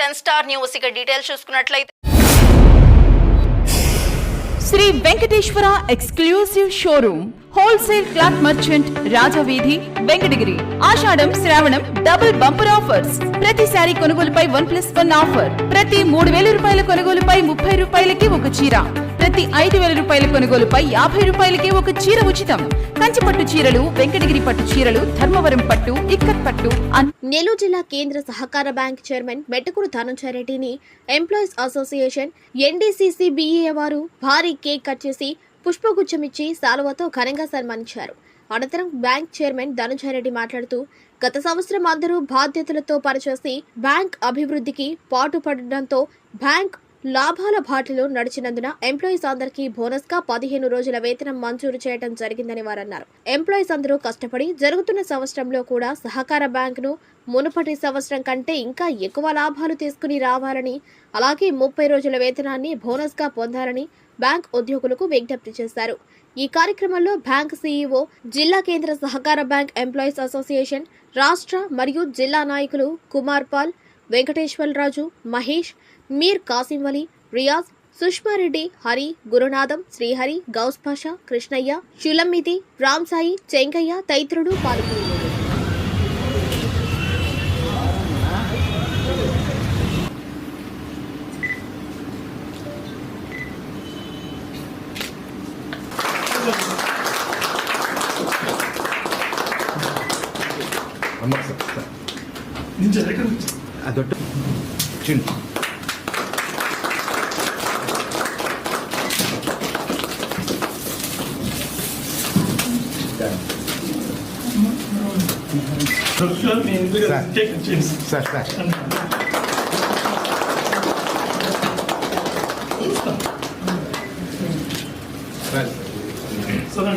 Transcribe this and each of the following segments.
Ten star news. ఇక details చూసుకున్నట్లయితే Shri Venkateswara exclusive showroom wholesale cloth merchant Rajaveedhi Venkatagiri. ఆషాఢం శ్రావణం double bumper offers. ప్రతి శారీ కొనుగోలుపై one plus one offer. ప్రతి మూడు వేల రూపాయల కొనుగోలుపై ముప్పై రూపాయలకి ఒక చీర. ప్రతి ఐదు వేల రూపాయల కొనుగోలుపై యాభై రూపాయలకి ఒక చీర ఉచితం. కంచి పట్టు చీరలు వెంకటగిరి పట్టు చీరలు ధర్మవరం పట్టు ఇక్కత్ పట్టు నెల్లూరు జిల్లా కేంద్ర సహకార బ్యాంక్ చైర్మన్ మెటకూరు ధనంజయ రెడ్డిని ఎంప్లాయీస్ అసోసియేషన్ ఎన్డీసీసీబీఏ వారు భారీ కేక్ కట్ చేసి పుష్పగుచ్చమిచ్చి సాలువతో ఘనంగా సన్మానించారు. అనంతరం బ్యాంక్ చైర్మన్ ధనుంజయ రెడ్డి మాట్లాడుతూ గత సంవత్సరం అందరూ బాధ్యతలతో పనిచేసి బ్యాంక్ అభివృద్ధికి పాటుపడడంతో బ్యాంక్ లాభాల బాటలో నడిచినందున ఎంప్లాయీస్ అందరికీ బోనస్గా పదిహేను రోజుల వేతనం మంజూరు చేయడం జరిగిందని వారు అన్నారు ఎంప్లాయీస్ అందరూ కష్టపడి జరుగుతున్న సంవత్సరంలో కూడా సహకార బ్యాంకును మునుపటి సంవత్సరం కంటే ఇంకా ఎక్కువ లాభాలు తీసుకుని రావాలని అలాగే ముప్పై రోజుల వేతనాన్ని బోనస్గా పొందాలని బ్యాంక్ ఉద్యోగులకు విజ్ఞప్తి చేశారు. ఈ కార్యక్రమంలో బ్యాంక్ సీఈఓ జిల్లా కేంద్ర సహకార బ్యాంక్ ఎంప్లాయీస్ అసోసియేషన్ రాష్ట్ర మరియు జిల్లా నాయకులు కుమార్ పాల్ వెంకటేశ్వరరాజు మహేష్ మీర్ కాసిం వలి రియాజ్ సుష్మారెడ్డి హరి గురునాథం శ్రీహరి గౌస్ పాషా కృష్ణయ్య షులమ్మితి రామ్సాయి చెంకయ్య తదితరులు పాల్గొన్నారు. ಅದೊಟ್ಟು ಚಿನ್ ಸರ್ ಸರ್ రండి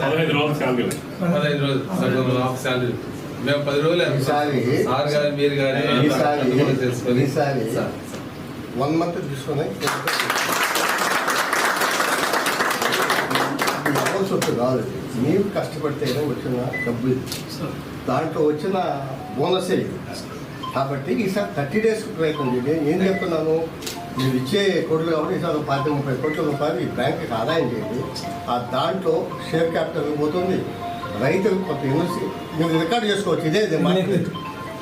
పదహైదు రోజులు శాలరీ పదహైదు రోజులు సగం హాఫ్ శాలరీ. మేము పది రోజులు సార్ గారు మీరు గారు సార్, వన్ మంత్ తీసుకొని సొత్తు కాదు మీరు కష్టపడితేనే వచ్చిన డబ్బు ఇది. దాంట్లో వచ్చిన బోనసే ఇది. కాబట్టి ఈసారి థర్టీ డేస్ ప్రయత్నం చేయండి. ఏం చెప్తున్నాను? మీరు ఇచ్చే కోట్లు కాబట్టి ఈసారి పాతి ముప్పై కోట్ల రూపాయలు ఈ బ్యాంక్కి ఆదాయం చేయండి. ఆ దాంట్లో షేర్ క్యాపిటల్ పోతుంది. రైతు కొంత ఇన్వెస్ట్ మీరు రికార్డ్ చేసుకోవచ్చు. ఇదే ఇది మార్కెట్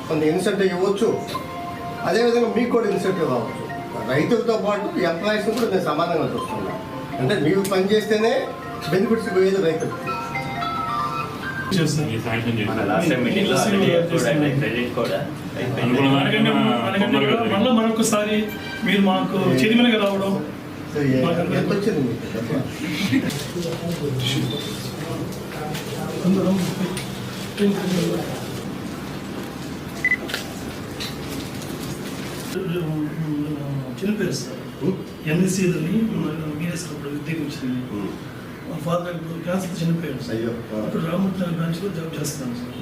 కొంత ఇన్సెంటివ్ ఇవ్వచ్చు. అదేవిధంగా మీకు కూడా ఇన్సెంటివ్ కావచ్చు రైతులతో పాటు ఎంప్లాయీస్ని కూడా నేను సమానంగా చూస్తున్నాను అంటే మీరు పని చేస్తేనే బెనిఫిట్స్ పోయేది రైతులకి. మళ్ళీ మరొకసారి మీరు మాకు చైర్మన్గా రావడం? అందరం చనిపోయారు సార్. ఎంఎస్సీలని మీరే సార్ అప్పుడు విద్యకు వచ్చింది మా ఫాదర్ ఇప్పుడు క్యాన్సర్ చనిపోయారు సార్. అయ్యో ఇప్పుడు రామూర్తి బ్రాంచ్లో జాబ్ చేస్తున్నాను సార్.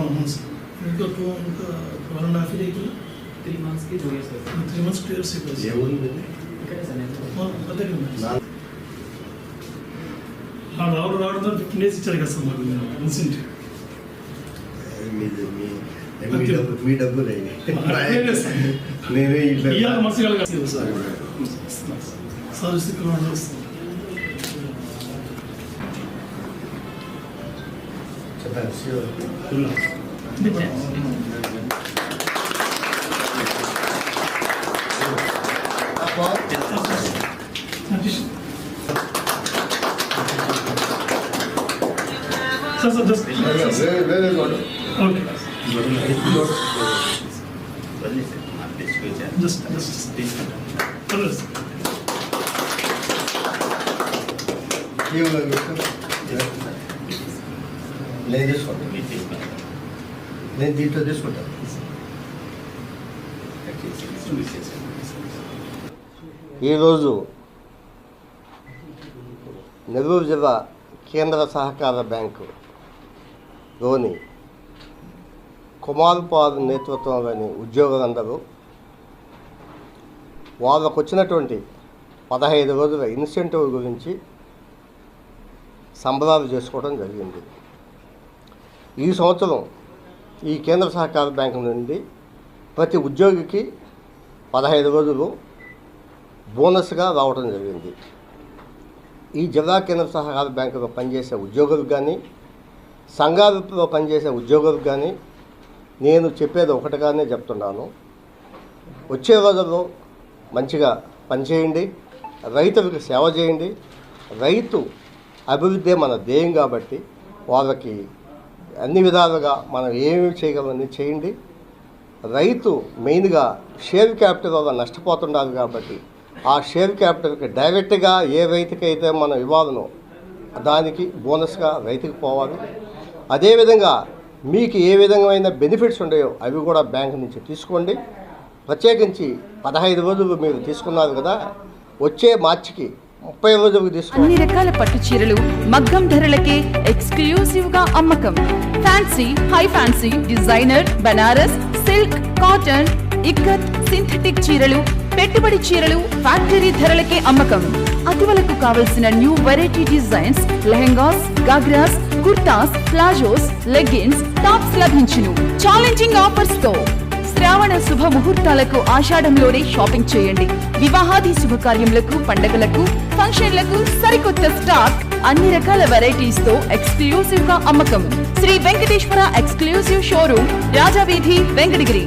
అవును సార్. ఇంకా టూ ఇంకా వన్ అండ్ హాఫ్ ఇయర్ అయిపోయింది. త్రీ మంత్స్కి two years three months two years అయిపోయింది సార్. Sir sir. రావడం రావడంతో ఫిఫ్టీన్ డేస్ ఇచ్చారు కదా సార్ మాకు ఇన్సెంటివ్ మీది మీ మీ డబ్బు మీ డబ్బు అట్లనే సార్. నేనే ఇట్లా ఇవాళ మత్స్యకాలు That's your, good luck. Yes. That's all? Sir, sir, just. Yeah, Where, where is order? Okay. Just, just. Sir, sir. You will understand? Yeah. నేను తీసుకుంటాను నేను దీంట్లో తీసుకుంటాను ఈరోజు నెల్లూరు జిల్లా కేంద్ర సహకార బ్యాంకు లోని కుమార్పాల్ నేతృత్వంలోని ఉద్యోగులందరూ వాళ్ళకు వచ్చినటువంటి పదహైదు రోజుల ఇన్సెంటివ్ గురించి సంబరాలు చేసుకోవడం జరిగింది. ఈ సంవత్సరం ఈ కేంద్ర సహకార బ్యాంకు నుండి ప్రతి ఉద్యోగికి పదహైదు రోజులు బోనస్గా రావడం జరిగింది. ఈ జిల్లా కేంద్ర సహకార బ్యాంకులో పనిచేసే ఉద్యోగులకు కానీ సంఘాలలో పనిచేసే ఉద్యోగులకు కానీ నేను చెప్పేది ఒకటిగానే చెప్తున్నాను. వచ్చే రోజుల్లో మంచిగా పనిచేయండి రైతులకు సేవ చేయండి. రైతు అభివృద్ధి మన ధ్యేయం కాబట్టి వాళ్ళకి అన్ని విధాలుగా మనం ఏమేమి చేయగలమని చేయండి. రైతు మెయిన్గా షేర్ క్యాపిటల్ వల్ల నష్టపోతున్నారు కాబట్టి ఆ షేర్ క్యాపిటల్కి డైరెక్ట్గా ఏ రైతుకైతే మనం ఇవ్వాలనో దానికి బోనస్గా రైతుకు పోవాలి. అదేవిధంగా మీకు ఏ విధమైన బెనిఫిట్స్ ఉన్నాయో అవి కూడా బ్యాంక్ నుంచి తీసుకోండి. ప్రత్యేకించి పదహైదు రోజులు మీరు తీసుకున్నారు కదా వచ్చే మార్చికి ముప్పై రోజులకు తీసుకోండి. అన్ని రకాల పట్టు చీరలు మగ్గం ధరలకే ఎక్స్క్లూజివ్గా అమ్మకం. Fancy high fancy designer Banaras silk cotton ikat synthetic చీరలు పెట్టుబడి చీరలు ఫ్యాక్టరీ ధరలకే అమ్మకం. అతివలకు కావలసిన new variety designs lehengas ghagras kurtas palazzos leggings tops లభించును. ఛాలెంజింగ్ ఆఫర్స్తో. శ్రావణ శుభ ముహూర్తాలకు ఆషాఢంలోనే షాపింగ్ చేయండి. వివాహాది శుభకార్యములకు పండగలకు ఫంక్షన్లకు సరికొత్త స్టాక్ అన్ని రకాల వెరైటీస్తో ఎక్స్క్లూసివ్గా అమ్మకం. Shri Venkateswara exclusive showroom Rajaveedhi Venkatagiri.